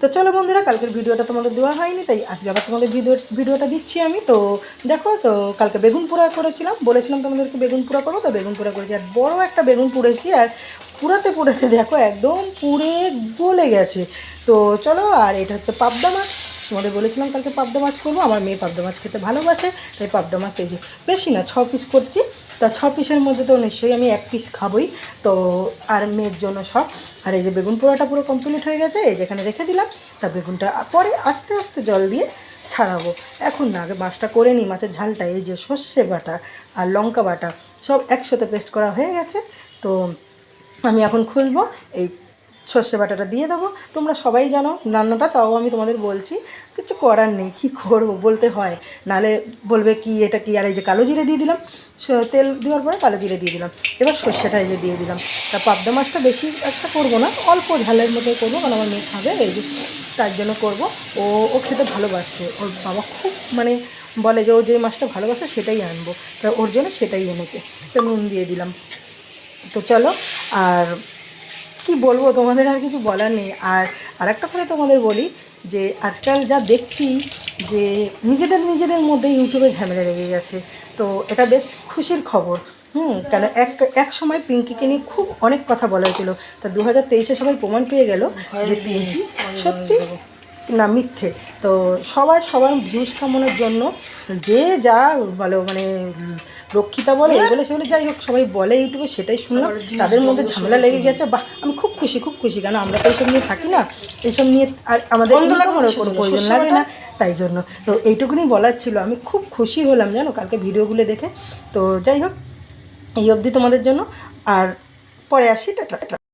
তো চলো বন্ধুরা, কালকের ভিডিওটা তোমাদের দেওয়া হয়নি, তাই আজকে আবার তোমাদের ভিডিও, ভিডিওটা দিচ্ছি আমি। তো দেখো, তো কালকে বেগুন পোড়া করেছিলাম, বলেছিলাম তোমাদেরকে বেগুন পোড়া করো তো বেগুন পোড়া করেছি, আর বড় একটা বেগুন পুড়েছি, আর পুরাতে পুড়েতে দেখো একদম পুড়ে গলে গেছে। তো চলো, আর এটা হচ্ছে পাবদা মাছ, তোমাদের বলেছিলাম কালকে পাবদা মাছ করব, আমার মেয়ে পাবদা মাছ খেতে ভালোবাসে, তাই পাবদা মাছ এই যে বেশি না, ছ পিস করছি, তা ছ পিসের মধ্যে তো নিশ্চয়ই আমি এক পিস খাবই, তো আর মেয়ের জন্য সব। আর এই যে বেগুন পোড়াটা পুরো কমপ্লিট হয়ে গেছে, এই যেখানে রেখে দিলাম, তা বেগুনটা পরে আস্তে আস্তে জল দিয়ে ছাড়াবো। এখন না, আগে মাছটা করে নিই, মাছের ঝালটা, এই যে সর্ষে বাটা আর লঙ্কা বাটা, সব একসাথে পেস্ট করা হয়ে গেছে। তো আমি এখন খুলবো, এই সর্ষে বাটাটা দিয়ে দেবো। তোমরা সবাই জানো রান্নাটা, তাও আমি তোমাদের বলছি, কিছু করার নেই, কী করব বলতে হয়। নালে বলবে কি, এটা কি, আর এই যে কালো জিরে দিয়ে দিলাম তেল দেওয়ার পরে কালো জিরে দিয়ে দিলাম। এবার সর্ষেটা এই যে দিয়ে দিলাম। তা পাবদা মাছটা বেশি একটা করব না, অল্প ঝালের মতো করব, কারণ আমার মেয়ে খাবে, এই যে তার জন্য করব। ও ও খেতে ভালোবাসে, ওর বাবা খুব মানে বলে যে ও যে মাছটা ভালোবাসে সেটাই আনব। তা ওর জন্য সেটাই এনেছে। তো নুন দিয়ে দিলাম। তো চলো, আর কি বলব, তোমাদের আর কিছু বলার নেই। আর আরেকটা কথা তোমাদের বলি, যে আজকাল যা দেখছি যে নিজেদের নিজেদের মধ্যে ইউটিউবে ঝামেলা লেগে গেছে। তো এটা বেশ খুশির খবর, হুম? কেন এক এক সময় পিঙ্কিকে নিয়ে খুব অনেক কথা বলা হয়েছিল। তা দু হাজার তেইশে সবাই প্রমাণ পেয়ে গেল যে পিঙ্কি সত্যি না মিথ্যে। তো সবার সবার ভিউজ কামানোর জন্য যে যা বলো মানে রক্ষিতা বলে এগুলো সেগুলো যাই হোক সবাই বলে ইউটিউবে সেটাই শুনলাম। তাদের মধ্যে ঝামেলা লেগে গেছে। বাহ আমি খুব খুশি খুব খুশি। কেন আমরা তো এইসব নিয়ে থাকি না। এইসব নিয়ে আর আমাদের কোনো প্রয়োজন লাগে না। তাই জন্য। তো এইটুকুনি বলার ছিল। আমি খুব খুশি হলাম জানো কালকে ভিডিওগুলো দেখে। তো যাই হোক এই অবধি তোমাদের জন্য। আর পরে আসি টাটা।